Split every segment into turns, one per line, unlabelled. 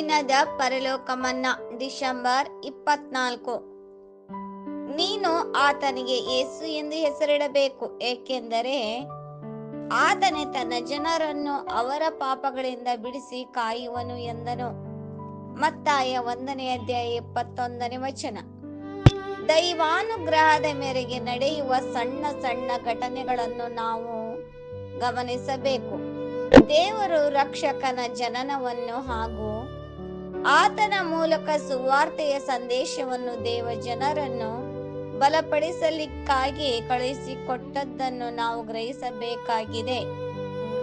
ದಿನದ ಪರಲೋಕಮನ್ನ ಡಿಸೆಂಬರ್ ಇಪ್ಪತ್ನಾಲ್ಕು. ನೀನು ಆತನಿಗೆ ಯೇಸು ಎಂದು ಹೆಸರಿಡಬೇಕು, ಏಕೆಂದರೆ ಆತನೇ ತನ್ನ ಜನರನ್ನು ಅವರ ಪಾಪಗಳಿಂದ ಬಿಡಿಸಿ ಕಾಯುವನು ಎಂದನು. ಮತ್ತಾಯ ಒಂದನೇ ಅಧ್ಯಾಯ ಇಪ್ಪತ್ತೊಂದನೇ ವಚನ. ದೈವಾನುಗ್ರಹದ ಮೇರೆಗೆ ನಡೆಯುವ ಸಣ್ಣ ಸಣ್ಣ ಘಟನೆಗಳನ್ನು ನಾವು ಗಮನಿಸಬೇಕು. ದೇವರು ರಕ್ಷಕನ ಜನನವನ್ನು ಹಾಗೂ ಆತನ ಮೂಲಕ ಸುವಾರ್ತೆಯ ಸಂದೇಶವನ್ನು ದೇವ ಜನರನ್ನು ಬಲಪಡಿಸಲಿಕ್ಕಾಗಿ ಕಳುಹಿಸಿಕೊಟ್ಟದ್ದನ್ನು ನಾವು ಗ್ರಹಿಸಬೇಕಾಗಿದೆ.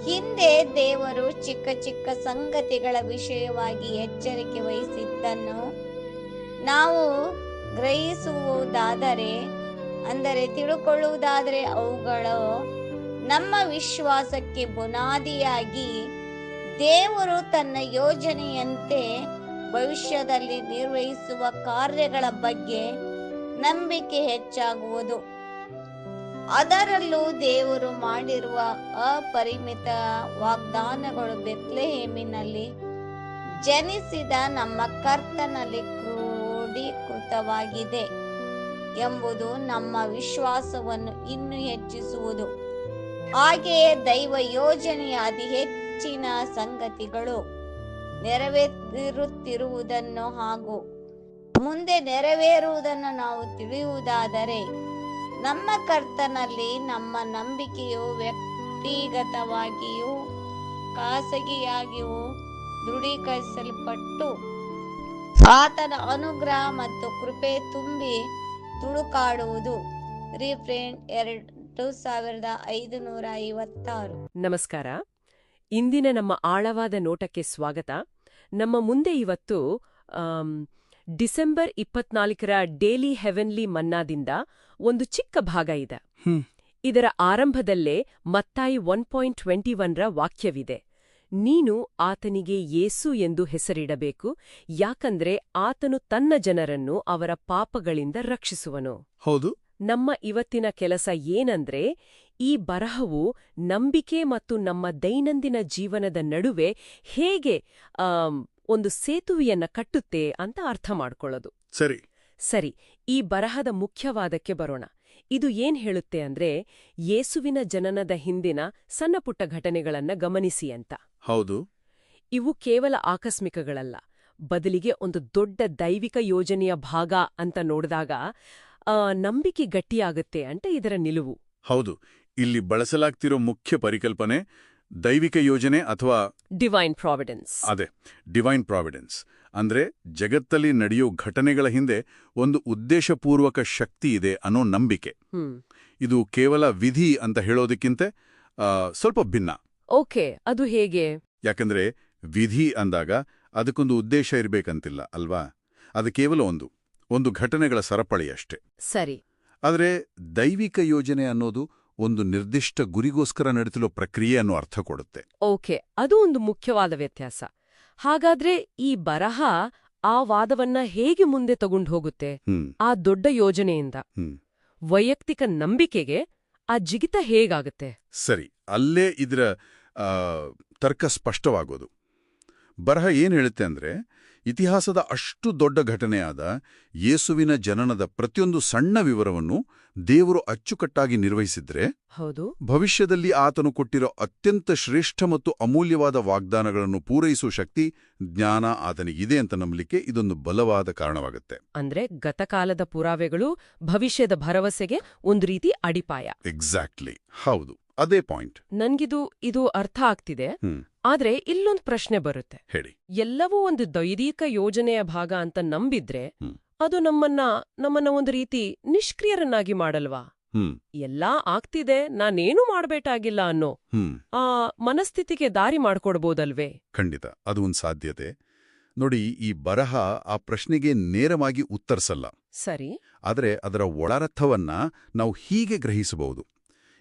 ಹಿಂದೆ ದೇವರು ಚಿಕ್ಕ ಚಿಕ್ಕ ಸಂಗತಿಗಳ ವಿಷಯವಾಗಿ ಎಚ್ಚರಿಕೆ ವಹಿಸಿದ್ದನ್ನು ನಾವು ಗ್ರಹಿಸುವುದಾದರೆ, ಅಂದರೆ ತಿಳುಕೊಳ್ಳುವುದಾದರೆ ಅವುಗಳು ನಮ್ಮ ವಿಶ್ವಾಸಕ್ಕೆ ಬುನಾದಿಯಾಗಿ ದೇವರು ತನ್ನ ಯೋಜನೆಯಂತೆ ಭವಿಷ್ಯದಲ್ಲಿ ನಿರ್ವಹಿಸುವ ಕಾರ್ಯಗಳ ಬಗ್ಗೆ ನಂಬಿಕೆ ಹೆಚ್ಚಾಗುವುದು. ಅದರಲ್ಲೂ ದೇವರು ಮಾಡಿರುವ ಅಪರಿಮಿತ ವಾಗ್ದಾನಗಳು ಬೆತ್ಲೆಹೇಮಿನಲ್ಲಿ ಜನಿಸಿದ ನಮ್ಮ ಕರ್ತನಲ್ಲಿ ಕ್ರೋಢೀಕೃತವಾಗಿದೆ ಎಂಬುದು ನಮ್ಮ ವಿಶ್ವಾಸವನ್ನು ಇನ್ನೂ ಹೆಚ್ಚಿಸುವುದು. ಹಾಗೆಯೇ ದೈವ ಯೋಜನೆಯ ಅತಿ ಹೆಚ್ಚಿನ ಸಂಗತಿಗಳು. ನೆರವೇರುತ್ತಿರುವುದನ್ನು ಹಾಗೂ ಮುಂದೆ ನೆರವೇರುವುದನ್ನು ನಾವು ತಿಳಿಯುವುದಾದರೆ ನಮ್ಮ ಕರ್ತನಲ್ಲಿ ನಮ್ಮ ನಂಬಿಕೆಯು ವ್ಯಕ್ತಿಗತವಾಗಿಯೂ ಖಾಸಗಿಯಾಗಿಯೂ ದೃಢೀಕರಿಸಲ್ಪಟ್ಟು ಆತನ ಅನುಗ್ರಹ ಮತ್ತು ಕೃಪೆ ತುಂಬಿ ತುಳುಕಾಡುವುದು. ರೀಪ್ರಿಂಟ್ ಎರಡು ಸಾವಿರದ ಐದುನೂರ ಐವತ್ತಾರು.
ನಮಸ್ಕಾರ. ಇಂದಿನ ನಮ್ಮ ಆಳವಾದ ನೋಟಕ್ಕೆ ಸ್ವಾಗತ. ನಮ್ಮ ಮುಂದೆ ಇವತ್ತು ಡಿಸೆಂಬರ್ ಇಪ್ಪತ್ನಾಲ್ಕರ ಡೇಲಿ ಹೆವೆನ್ಲಿ ಮನ್ನಾದಿಂದ ಒಂದು ಚಿಕ್ಕ ಭಾಗ ಇದೆ. ಇದರ ಆರಂಭದಲ್ಲೇ ಮತ್ತಾಯಿ ಒನ್ ಪಾಯಿಂಟ್ ಟ್ವೆಂಟಿ ಒನ್ರ ವಾಕ್ಯವಿದೆ. ನೀನು ಆತನಿಗೆ ಯೇಸು ಎಂದು ಹೆಸರಿಡಬೇಕು ಯಾಕಂದ್ರೆ ಆತನು ತನ್ನ ಜನರನ್ನು ಅವರ ಪಾಪಗಳಿಂದ ರಕ್ಷಿಸುವನು.
ಹೌದು.
ನಮ್ಮ ಇವತ್ತಿನ ಕೆಲಸ ಏನಂದ್ರೆ ಈ ಬರಹವು ನಂಬಿಕೆ ಮತ್ತು ನಮ್ಮ ದೈನಂದಿನ ಜೀವನದ ನಡುವೆ ಹೇಗೆ ಒಂದು ಸೇತುವೆಯನ್ನ ಕಟ್ಟುತ್ತೆ ಅಂತ ಅರ್ಥ ಮಾಡ್ಕೊಳ್ಳೋದು.
ಸರಿ.
ಸರಿ ಈ ಬರಹದ ಮುಖ್ಯವಾದಕ್ಕೆ ಬರೋಣ. ಇದು ಏನ್ ಹೇಳುತ್ತೆ ಅಂದ್ರೆ ಯೇಸುವಿನ ಜನನದ ಹಿಂದಿನ ಸಣ್ಣಪುಟ್ಟ ಘಟನೆಗಳನ್ನ ಗಮನಿಸಿ ಅಂತ.
ಹೌದು.
ಇವು ಕೇವಲ ಆಕಸ್ಮಿಕಗಳಲ್ಲ. ಬದಲಿಗೆ ಒಂದು ದೊಡ್ಡ ದೈವಿಕ ಯೋಜನೆಯ ಭಾಗ ಅಂತ ನೋಡಿದಾಗ ನಂಬಿಕೆ ಗಟ್ಟಿಯಾಗುತ್ತೆ ಅಂತ ಇದರ ನಿಲುವು.
ಹೌದು. ಇಲ್ಲಿ ಬಳಸಲಾಗ್ತಿರೋ ಮುಖ್ಯ ಪರಿಕಲ್ಪನೆ ದೈವಿಕ ಯೋಜನೆ ಅಥವಾ
ಡಿವೈನ್ ಪ್ರಾವಿಡೆನ್ಸ್
ಅದೇ ಡಿವೈನ್ ಪ್ರಾವಿಡೆನ್ಸ್ ಅಂದ್ರೆ ಜಗತ್ತಲ್ಲಿ ನಡೆಯೋ ಘಟನೆಗಳ ಹಿಂದೆ ಒಂದು ಉದ್ದೇಶಪೂರ್ವಕ ಶಕ್ತಿ ಇದೆ ಅನ್ನೋ ನಂಬಿಕೆ. ಇದು ಕೇವಲ ವಿಧಿ ಅಂತ ಹೇಳೋದಕ್ಕಿಂತ ಸ್ವಲ್ಪ ಭಿನ್ನ.
ಓಕೆ ಅದು ಹೇಗೆ?
ಯಾಕಂದ್ರೆ ವಿಧಿ ಅಂದಾಗ ಅದಕ್ಕೊಂದು ಉದ್ದೇಶ ಇರಬೇಕಂತಿಲ್ಲ ಅಲ್ವಾ? ಅದು ಕೇವಲ ಒಂದು ಒಂದು ಘಟನೆಗಳ ಸರಪಳಿ ಅಷ್ಟೇ
ಸರಿ.
ಆದರೆ ದೈವಿಕ ಯೋಜನೆ ಅನ್ನೋದು ಒಂದು ನಿರ್ದಿಷ್ಟ ಗುರಿಗೋಸ್ಕರ ನಡೆಸಲು ಪ್ರಕ್ರಿಯೆ ಅನ್ನೋ ಅರ್ಥ ಕೊಡುತ್ತೆ.
ಓಕೆ ಅದು ಒಂದು ಮುಖ್ಯವಾದ ವ್ಯತ್ಯಾಸ. ಹಾಗಾದ್ರೆ ಈ ಬರಹ ಆ ವಾದವನ್ನ ಹೇಗೆ ಮುಂದೆ ತಗೊಂಡು ಹೋಗುತ್ತೆ? ಆ ದೊಡ್ಡ ಯೋಜನೆಯಿಂದ. ವೈಯಕ್ತಿಕ ನಂಬಿಕೆಗೆ ಆ ಜಿಗಿತ ಹೇಗಾಗುತ್ತೆ?
ಸರಿ ಅಲ್ಲೇ ಇದರ ತರ್ಕ ಸ್ಪಷ್ಟವಾಗೋದು. ಬರಹ ಏನ್ ಹೇಳುತ್ತೆ ಅಂದ್ರೆ ಇತಿಹಾಸದ ಅಷ್ಟು ದೊಡ್ಡ ಘಟನೆಯಾದ ಯೇಸುವಿನ ಜನನದ ಪ್ರತಿಯೊಂದು ಸಣ್ಣ ವಿವರವನ್ನು ದೇವರು ಅಚ್ಚುಕಟ್ಟಾಗಿ ನಿರ್ವಹಿಸಿದ್ರೆ
ಹೌದು.
ಭವಿಷ್ಯದಲ್ಲಿ ಆತನು ಕೊಟ್ಟಿರೋ ಅತ್ಯಂತ ಶ್ರೇಷ್ಠ ಮತ್ತು ಅಮೂಲ್ಯವಾದ ವಾಗ್ದಾನಗಳನ್ನು ಪೂರೈಸುವ ಶಕ್ತಿ ಜ್ಞಾನ ಆತನಿಗಿದೆ ಅಂತ ನಂಬಲಿಕ್ಕೆ ಇದೊಂದು ಬಲವಾದ ಕಾರಣವಾಗುತ್ತೆ.
ಅಂದ್ರೆ ಗತಕಾಲದ ಪುರಾವೆಗಳು ಭವಿಷ್ಯದ ಭರವಸೆಗೆ ಒಂದು ರೀತಿ ಅಡಿಪಾಯ.
ಎಕ್ಸಾಕ್ಟ್ಲಿ ಹೌದು. ಅದೇ ಪಾಯಿಂಟ್
ನನ್ಗಿದು ಇದು ಅರ್ಥ ಆಗ್ತಿದೆ. ಆದ್ರೆ ಇಲ್ಲೊಂದು ಪ್ರಶ್ನೆ ಬರುತ್ತೆ.
ಹೇಳಿ.
ಎಲ್ಲವೂ ಒಂದು ದೈವಿಕ ಯೋಜನೆಯ ಭಾಗ ಅಂತ ನಂಬಿದ್ರೆ. ಅದು ನಮ್ಮನ್ನ ನಮ್ಮನ್ನ ಒಂದು ರೀತಿ ನಿಷ್ಕ್ರಿಯರನ್ನಾಗಿ ಮಾಡಲ್ವಾ?
ಹ್ಮ್.
ಎಲ್ಲಾ ಆಗ್ತಿದೆ ನಾನೇನು ಮಾಡ್ಬೇಕಾಗಿಲ್ಲ ಅನ್ನೋ ಆ ಮನಸ್ಥಿತಿಗೆ ದಾರಿ ಮಾಡ್ಕೊಡ್ಬೋದಲ್ವೇ?
ಖಂಡಿತ ಅದು ಒಂದು ಸಾಧ್ಯತೆ. ನೋಡಿ ಈ ಬರಹ ಆ ಪ್ರಶ್ನೆಗೆ ನೇರವಾಗಿ ಉತ್ತರಿಸಲ್ಲ.
ಸರಿ.
ಆದರೆ ಅದರ ಒಳರಥವನ್ನ ನಾವು ಹೀಗೆ ಗ್ರಹಿಸಬಹುದು.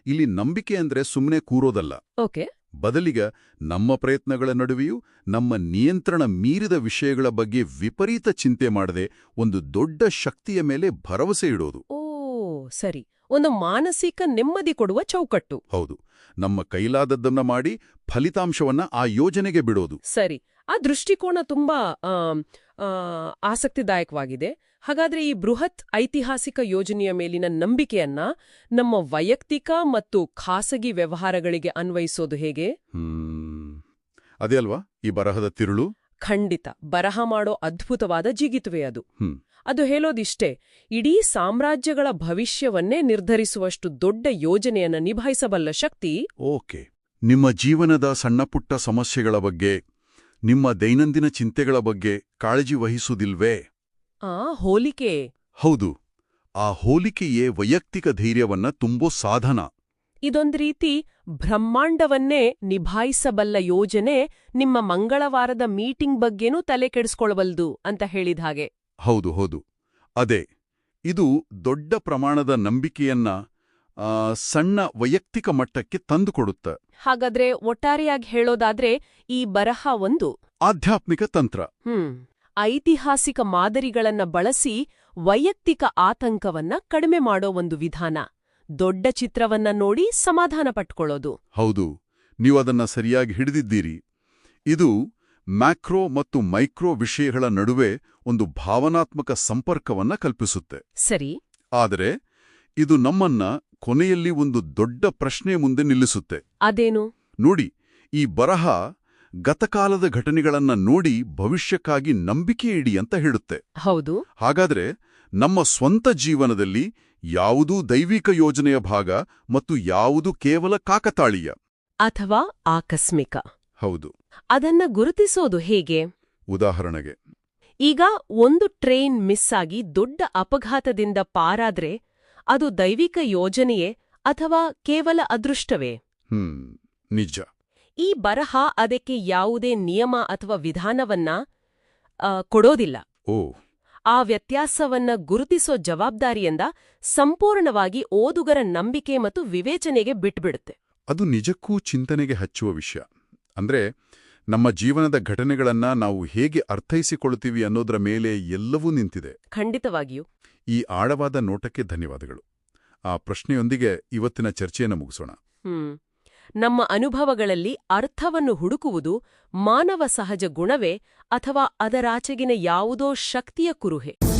ಇಲ್ಲಿ ನಂಬಿಕೆ ಅಂದ್ರೆ ಸುಮ್ಮನೆ ಕೂರೋದಲ್ಲ.
ಓಕೆ.
ಬದಲಿಗ ನಮ್ಮ ಪ್ರಯತ್ನಗಳ ನಡುವೆಯೂ ನಮ್ಮ ನಿಯಂತ್ರಣ ಮೀರಿದ ವಿಷಯಗಳ ಬಗ್ಗೆ ವಿಪರೀತ ಚಿಂತೆ ಮಾಡದೆ ಒಂದು ದೊಡ್ಡ ಶಕ್ತಿಯ ಮೇಲೆ ಭರವಸೆ ಇಡೋದು.
ಓ ಸರಿ. ಒಂದು ಮಾನಸಿಕ ನೆಮ್ಮದಿ ಕೊಡುವ ಚೌಕಟ್ಟು.
ಹೌದು. ನಮ್ಮ ಕೈಲಾದದ್ದನ್ನ ಮಾಡಿ ಫಲಿತಾಂಶವನ್ನ ಆ ಯೋಜನೆಗೆ ಬಿಡೋದು.
ಸರಿ. ಆ ದೃಷ್ಟಿಕೋನ ತುಂಬಾ ಆಸಕ್ತಿದಾಯಕವಾಗಿದೆ. ಹಾಗಾದ್ರೆ ಈ ಬೃಹತ್ ಐತಿಹಾಸಿಕ ಯೋಜನೆಯ ಮೇಲಿನ ನಂಬಿಕೆಯನ್ನ ನಮ್ಮ ವೈಯಕ್ತಿಕ ಮತ್ತು ಖಾಸಗಿ ವ್ಯವಹಾರಗಳಿಗೆ ಅನ್ವಯಿಸೋದು ಹೇಗೆ?
ಹ್ಮ್. ಅದೇ ಅಲ್ವಾ? ಈ ಬರಹದ ತಿರುಳು?
ಖಂಡಿತ. ಬರಹ ಮಾಡೋ ಅದ್ಭುತವಾದ ಜಿಗಿತುವೆ ಅದು.
ಹ್ಮ್.
ಅದು ಹೇಳೋದಿಷ್ಟೇ ಇಡೀ ಸಾಮ್ರಾಜ್ಯಗಳ ಭವಿಷ್ಯವನ್ನೇ ನಿರ್ಧರಿಸುವಷ್ಟು ದೊಡ್ಡ ಯೋಜನೆಯನ್ನ ನಿಭಾಯಿಸಬಲ್ಲ ಶಕ್ತಿ
ಓಕೆ. ನಿಮ್ಮ ಜೀವನದ ಸಣ್ಣಪುಟ್ಟ ಸಮಸ್ಯೆಗಳ ಬಗ್ಗೆ ನಿಮ್ಮ ದೈನಂದಿನ ಚಿಂತೆಗಳ ಬಗ್ಗೆ ಕಾಳಜಿ ವಹಿಸುವುದಿಲ್ವೇ?
ಆ ಹೋಲಿಕೆ.
ಹೌದು ಆ ಹೋಲಿಕೆಯೇ ವೈಯಕ್ತಿಕ ಧೈರ್ಯವನ್ನ ತುಂಬೋ ಸಾಧನ.
ಇದೊಂದ್ ರೀತಿ ಬ್ರಹ್ಮಾಂಡವನ್ನೇ ನಿಭಾಯಿಸಬಲ್ಲ ಯೋಜನೆ ನಿಮ್ಮ ಮಂಗಳವಾರದ ಮೀಟಿಂಗ್ ಬಗ್ಗೆನೂ ತಲೆ ಕೆಡಿಸ್ಕೊಳ್ಬಲ್ದು ಅಂತ ಹೇಳಿದ ಹಾಗೆ.
ಹೌದು ಹೌದು. ಅದೇ ಇದು ದೊಡ್ಡ ಪ್ರಮಾಣದ ನಂಬಿಕೆಯನ್ನ ಸಣ್ಣ ವೈಯಕ್ತಿಕ ಮಟ್ಟಕ್ಕೆ ತಂದುಕೊಡುತ್ತ.
ಹಾಗಾದ್ರೆ ಒಟ್ಟಾರೆಯಾಗಿ ಹೇಳೋದಾದ್ರೆ ಈ ಬರಹ ಒಂದು.
ಆಧ್ಯಾತ್ಮಿಕ ತಂತ್ರ.
ಹ್ಮ್. ಐತಿಹಾಸಿಕ ಮಾದರಿಗಳನ್ನ ಬಳಸಿ ವೈಯಕ್ತಿಕ ಆತಂಕವನ್ನ ಕಡಿಮೆ ಮಾಡೋ ಒಂದು ವಿಧಾನ. ದೊಡ್ಡ ಚಿತ್ರವನ್ನ ನೋಡಿ ಸಮಾಧಾನ ಪಟ್ಕೊಳ್ಳೋದು.
ಹೌದು ನೀವು ಅದನ್ನ ಸರಿಯಾಗಿ ಹಿಡಿದಿದ್ದೀರಿ. ಇದು ಮ್ಯಾಕ್ರೋ ಮತ್ತು ಮೈಕ್ರೋ ವಿಷಯಗಳ ನಡುವೆ ಒಂದು ಭಾವನಾತ್ಮಕ ಸಂಪರ್ಕವನ್ನ ಕಲ್ಪಿಸುತ್ತೆ.
ಸರಿ.
ಆದರೆ ಇದು ನಮ್ಮನ್ನ ಕೊನೆಯಲ್ಲಿ ಒಂದು ದೊಡ್ಡ ಪ್ರಶ್ನೆ ಮುಂದೆ ನಿಲ್ಲಿಸುತ್ತೆ.
ಅದೇನು?
ನೋಡಿ ಈ ಬರಹ ಗತಕಾಲದ ಘಟನೆಗಳನ್ನ ನೋಡಿ ಭವಿಷ್ಯಕ್ಕಾಗಿ ನಂಬಿಕೆ ಇಡಿ ಅಂತ ಹೇಳುತ್ತೆ.
ಹೌದು.
ಹಾಗಾದ್ರೆ ನಮ್ಮ ಸ್ವಂತ ಜೀವನದಲ್ಲಿ ಯಾವುದೂ ದೈವಿಕ ಯೋಜನೆಯ ಭಾಗ ಮತ್ತು ಯಾವುದು ಕೇವಲ ಕಾಕತಾಳೀಯ.
ಅಥವಾ ಆಕಸ್ಮಿಕ.
ಹೌದು.
ಅದನ್ನ ಗುರುತಿಸೋದು ಹೇಗೆ?
ಉದಾಹರಣೆಗೆ.
ಈಗ ಒಂದು ಟ್ರೈನ್ ಮಿಸ್ ಆಗಿ ದೊಡ್ಡ ಅಪಘಾತದಿಂದ ಪಾರಾದ್ರೆ ಅದು ದೈವಿಕ ಯೋಜನೆಯೇ ಅಥವಾ ಕೇವಲ ಅದೃಷ್ಟವೇ?
ಹ್ಮ್ ನಿಜ.
ಈ ಬರಹ ಅದಕ್ಕೆ ಯಾವುದೇ ನಿಯಮ ಅಥವಾ ವಿಧಾನವನ್ನ ಕೊಡೋದಿಲ್ಲ.
ಓ.
ಆ ವ್ಯತ್ಯಾಸವನ್ನ ಗುರುತಿಸೋ ಜವಾಬ್ದಾರಿಯಿಂದ ಸಂಪೂರ್ಣವಾಗಿ ಓದುಗರ ನಂಬಿಕೆ ಮತ್ತು ವಿವೇಚನೆಗೆ ಬಿಟ್ಬಿಡುತ್ತೆ.
ಅದು ನಿಜಕ್ಕೂ ಚಿಂತನೆಗೆ ಹಚ್ಚುವ ವಿಷಯ. ಅಂದ್ರೆ ನಮ್ಮ ಜೀವನದ ಘಟನೆಗಳನ್ನ ನಾವು ಹೇಗೆ ಅರ್ಥೈಸಿಕೊಳ್ಳುತ್ತೀವಿ ಅನ್ನೋದರ ಮೇಲೆ ಎಲ್ಲವೂ ನಿಂತಿದೆ.
ಖಂಡಿತವಾಗಿಯೂ.
ಈ ಆಳವಾದ ನೋಟಕ್ಕೆ ಧನ್ಯವಾದಗಳು. ಆ ಪ್ರಶ್ನೆಯೊಂದಿಗೆ ಇವತ್ತಿನ ಚರ್ಚೆಯನ್ನು ಮುಗಿಸೋಣ.
ಹ್ಮ್. ನಮ್ಮ ಅನುಭವಗಳಲ್ಲಿ ಅರ್ಥವನ್ನು ಹುಡುಕುವುದು ಮಾನವ ಸಹಜ ಗುಣವೇ ಅಥವಾ ಅದರಾಚೆಗಿನ ಯಾವುದೋ ಶಕ್ತಿಯ ಕುರುಹೆ.